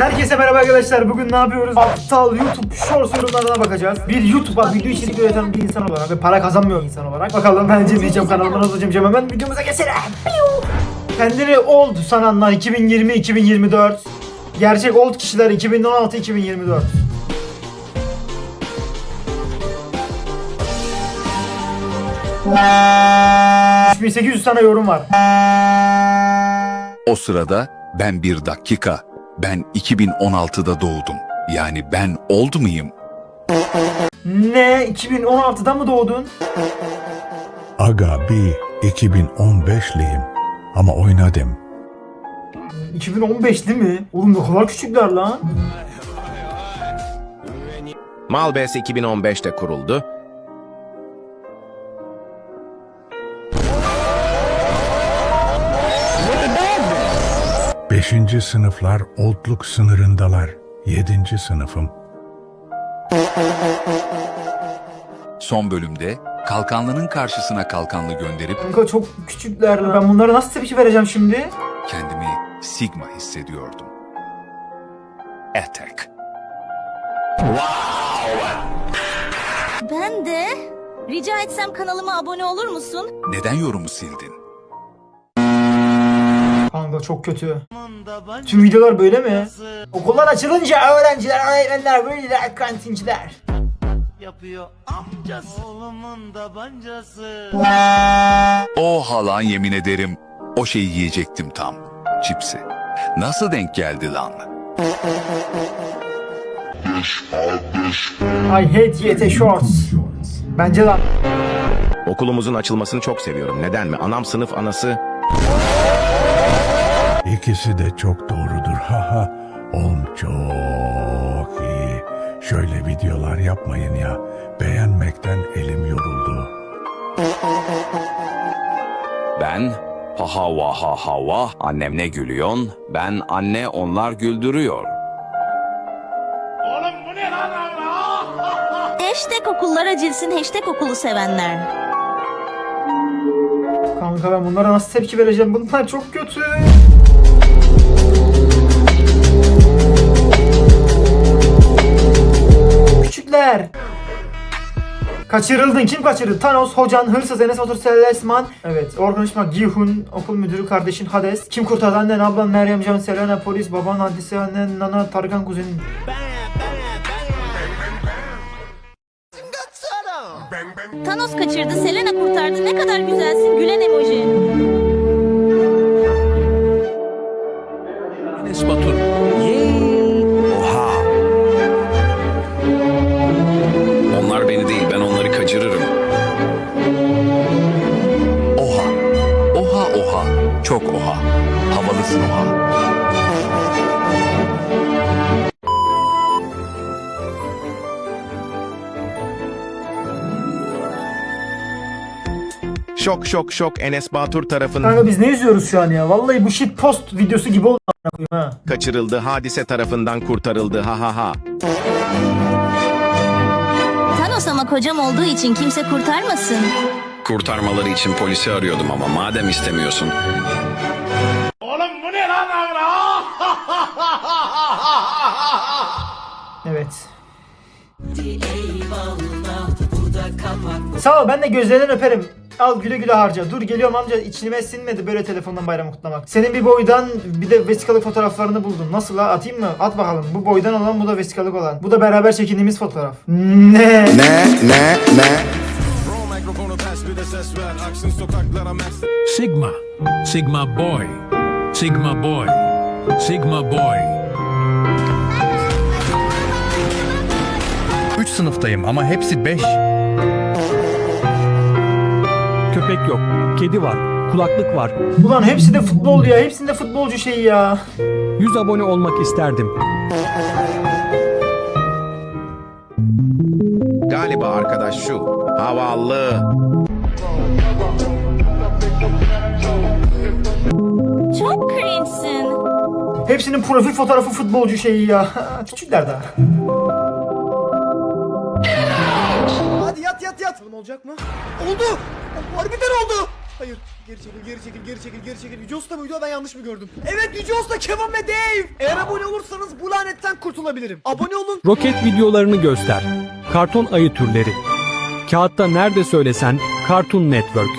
Herkese merhaba arkadaşlar. Bugün ne yapıyoruz? Aptal YouTube Shorts yorumlarına bakacağız. Bir YouTube'a video içerik üreten bir insan olarak ve para kazanmıyor insan olarak. Bakalım bence diyeceğim kanalıma nasıl diyeceğim hemen videomuza geçelim. Kendini old sananlar 2020-2024. Gerçek old kişiler 2016-2024. ...3800 tane yorum var. O sırada ben bir dakika, ben 2016'da doğdum. Yani ben oldu muyum? Ne? 2016'da mı doğdun? Aga bir 2015'liyim ama oynadım. 2015 değil mi? Oğlum ne kadar küçükler lan. Malbes 2015'te kuruldu. Beşinci sınıflar oldluk sınırındalar. Yedinci sınıfım. Son bölümde Kalkanlı'nın karşısına Kalkanlı gönderip Kanka çok küçükler. Ben bunlara nasıl tepki vereceğim şimdi? kendimi Sigma hissediyordum. Attack. Ben de. Rica etsem kanalıma abone olur musun? Neden yorumu sildin? Kanka çok kötü. Tüm videolar böyle mi? Okullar açılınca öğrenciler, öğretmenler, veliler, kantinciler. yapıyor amcası oğlumun da bancası. O halan yemin ederim o şeyi yiyecektim tam. Çipsi. Nasıl denk geldi lan? I hate YT Shorts. Bence lan. Okulumuzun açılmasını çok seviyorum. Neden mi? Anam sınıf anası. İkisi de çok doğrudur. Haha. Oğlum çok iyi. Şöyle videolar yapmayın ya. Beğenmekten elim yoruldu. Ben ha ha va ha ha va annem ne gülüyorsun ben anne onlar güldürüyor. Hashtag okullar açılsın hashtag okulu sevenler. Kanka ben bunlara nasıl tepki vereceğim? Bunlar çok kötü. Kaçırıldın. Kim kaçırdı? Thanos, Hocan, Hırsız, Enes Batur, Selesman. Evet. Orhan Işmak, Gihun, okul müdürü, kardeşin Hades. Kim kurtardı? Annen, ablan, Meryem Can, Selena, polis, baban, Hadise, annen, Nana, Tarkan, kuzenin. Thanos kaçırdı, Selena kurtardı. Ne kadar güzelsin. Gülen emoji. Oha. Şok şok şok Enes Batur tarafından Kanka biz ne izliyoruz şu an ya? Vallahi bu shit post videosu gibi oldu. a**ına koyayım Ha. kaçırıldı. Hadise tarafından kurtarıldı. Ha ha ha. Thanos ama kocam olduğu için kimse kurtarmasın. Kurtarmaları için polisi arıyordum ama madem istemiyorsun. Oğlum bu ne lan lan? Evet. Sağ ol ben de gözlerinden öperim. Al güle güle harca. Dur geliyorum amca içime sinmedi böyle telefondan bayramı kutlamak. Senin bir boydan bir de vesikalık fotoğraflarını buldum. Nasıl la atayım mı? At bakalım. Bu boydan olan bu da vesikalık olan. Bu da beraber çekindiğimiz fotoğraf. Ne? Sigma, Sigma Boy, Sigma Boy, Sigma Boy. 3 sınıftayım ama hepsi 5. Köpek yok, kedi var, kulaklık var. Ulan hepsi de futbol ya. Hepsinde futbolcu şeyi ya. 100 abone olmak isterdim. Galiba arkadaş şu. Havalı. Hepsinin profil fotoğrafı futbolcu şeyi ya. Küçükler daha. Hadi yat yat yat. Oğlum olacak mı? Oldu. Harbiden oldu. Hayır. Geri çekil, geri çekil, geri çekil, geri çekil. Yüce Usta mıydı ben yanlış mı gördüm? Evet Yüce Usta Kevin ve Dave. Eğer abone olursanız bu izlemekten kurtulabilirim. Abone olun. Roket videolarını göster. Karton ayı türleri. Kağıtta nerede söylesen Cartoon Network.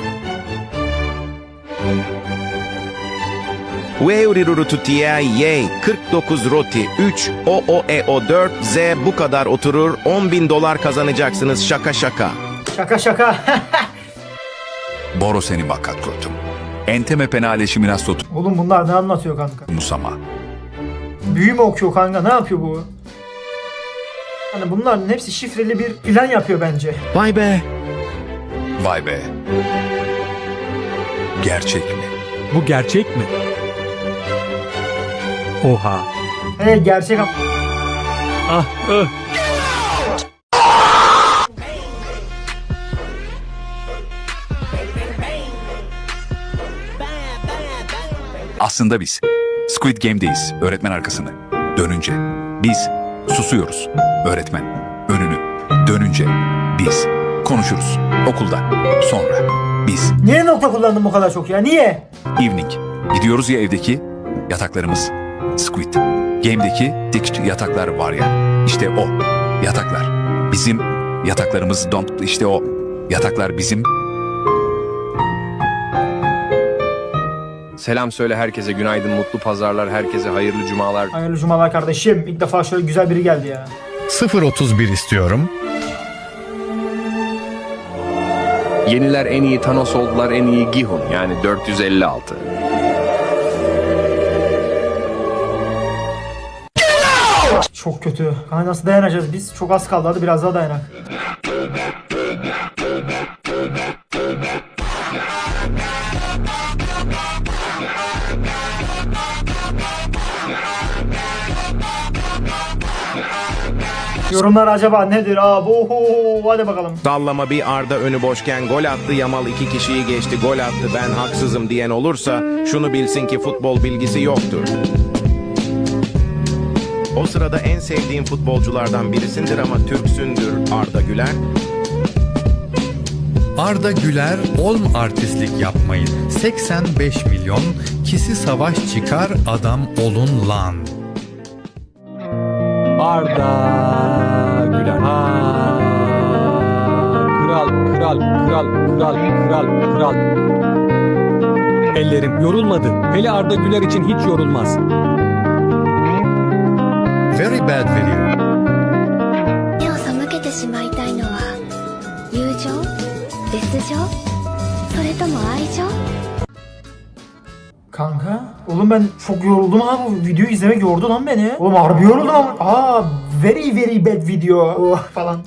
Veuriruru tutiye yey 49 roti 3 o o e o 4 z bu kadar oturur 10 bin dolar kazanacaksınız şaka şaka. Şaka şaka. Boro seni bakakrotum. Enteme penale şiminastot Oğlum bunlar ne anlatıyor kanka? musama. Büyü mü okuyor kanka? Ne yapıyor bu? Hani bunların hepsi şifreli bir plan yapıyor bence. Vay be. Vay be. Gerçek mi? Bu gerçek mi? Oha. He gerçek Ah, ıh. Aslında biz Squid Game'deyiz öğretmen arkasını. Dönünce biz susuyoruz öğretmen önünü. Dönünce biz konuşuruz okulda. Sonra biz Niye nokta kullandın bu kadar çok ya? Niye? evening gidiyoruz ya evdeki yataklarımız Squid. Game'deki dik yataklar var ya işte o yataklar. Bizim yataklarımız don't işte o yataklar bizim Selam söyle herkese günaydın, mutlu pazarlar, herkese hayırlı cumalar. Hayırlı cumalar kardeşim. İlk defa şöyle güzel biri geldi ya. 031 istiyorum. Yeniler en iyi Thanos oldular, en iyi Gihun yani 456. Çok kötü. Kanka nasıl dayanacağız biz? Çok az kaldı. Hadi biraz daha dayanak. Yorumlar acaba nedir? Aa bu hadi bakalım. Dallama bir Arda önü boşken gol attı Yamal iki kişiyi geçti gol attı ben haksızım diyen olursa şunu bilsin ki futbol bilgisi yoktur. O sırada en sevdiğim futbolculardan birisindir ama Türksündür Arda Güler. Arda Güler olm artistlik yapmayın. 85 milyon kisi savaş çıkar adam olun lan. Arda Güler. Ha. Kral, kral, kral, kral, kral, kral. Ellerim yorulmadı. Hele Arda Güler için hiç yorulmaz. Very bad video. 目を背けてしまいたいのは友情別情それとも愛情 Kanka. Oğlum ben çok yoruldum abi. Bu videoyu izlemek yordu lan beni. Oğlum harbi yoruldum ama. Aa very very bad video. Oh, falan.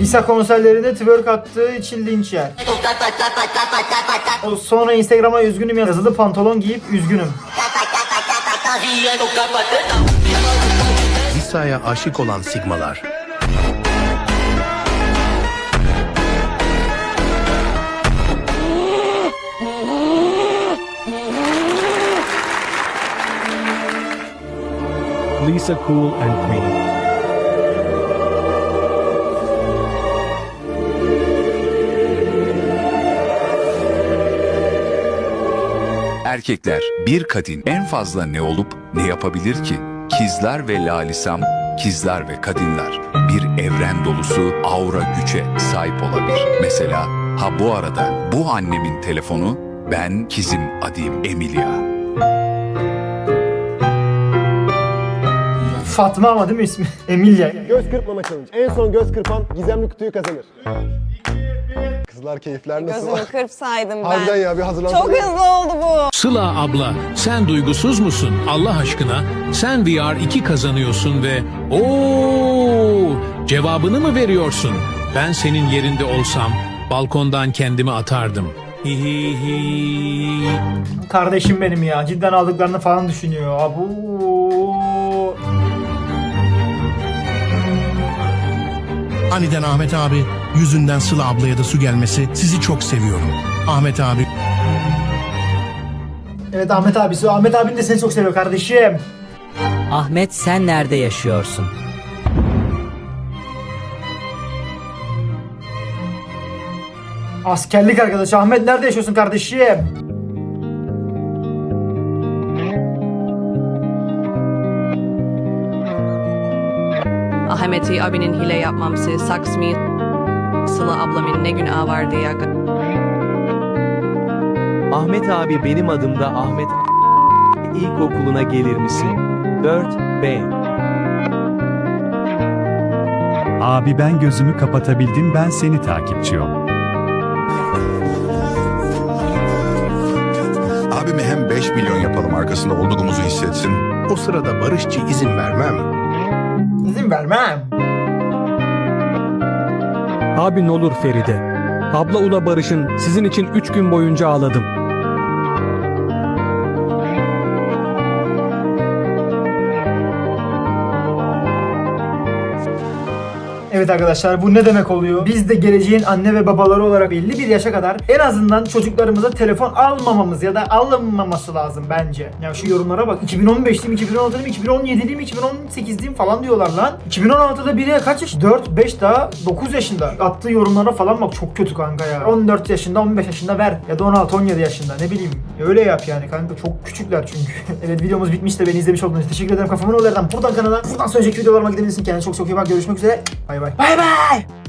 İsa konserlerinde twerk attığı için linç yer. O Sonra Instagram'a üzgünüm yazılı pantolon giyip üzgünüm. Lisa'ya aşık olan sigmalar. Lisa Cool and Queen. Erkekler bir kadın en fazla ne olup ne yapabilir ki? Kizler ve lalisam, kizler ve kadınlar bir evren dolusu aura güce sahip olabilir. Mesela ha bu arada bu annemin telefonu ben kizim adım Emilia. Fatma ama değil mi ismi? Emilia. Göz kırpmama challenge. En son göz kırpan gizemli kutuyu kazanır. Kızlar keyifler nasıl? Gözümü kırpsaydım ben. Harbiden ya bir hazırlan. Çok hızlı oldu bu. Sıla abla, sen duygusuz musun? Allah aşkına, sen VR 2 kazanıyorsun ve ooo cevabını mı veriyorsun? Ben senin yerinde olsam balkondan kendimi atardım. Hihihi. Kardeşim benim ya. Cidden aldıklarını falan düşünüyor. Abu. Aniden Ahmet abi, yüzünden Sıla ablaya da su gelmesi sizi çok seviyorum. Ahmet abi. Evet Ahmet abisi. Ahmet abin de seni çok seviyor kardeşim. Ahmet sen nerede yaşıyorsun? Askerlik arkadaşı. Ahmet nerede yaşıyorsun kardeşim? Ahmet'i abinin hile yapmamsı, saksmi, Sıla ablamın ne günahı vardı ya. Ahmet abi benim adımda Ahmet İlkokulu'na gelir misin? 4B Abi ben gözümü kapatabildim ben seni takipçi ol. Abimi hem 5 milyon yapalım arkasında olduğumuzu hissetsin. O sırada barışçı izin vermem. İzin vermem. Abi ne olur Feride. Abla Ula Barış'ın sizin için 3 gün boyunca ağladım. Evet arkadaşlar bu ne demek oluyor? Biz de geleceğin anne ve babaları olarak belli bir yaşa kadar en azından çocuklarımıza telefon almamamız ya da alınmaması lazım bence. Ya şu yorumlara bak 2015'liyim, 2016'lıyım, 2017'liyim, 2018'liyim falan diyorlar lan. 2016'da biri kaç yaş? 4, 5 daha 9 yaşında. Attığı yorumlara falan bak çok kötü kanka ya. 14 yaşında, 15 yaşında ver. Ya da 16, 17 yaşında ne bileyim. Öyle yap yani kanka çok küçükler çünkü. evet videomuz bitmiş de beni izlemiş olduğunuz için teşekkür ederim. Kafamın olaylardan buradan kanala buradan sonraki videolarıma gidebilirsin. Kendine çok çok iyi bak. Görüşmek üzere. Bay bay. Bay bay.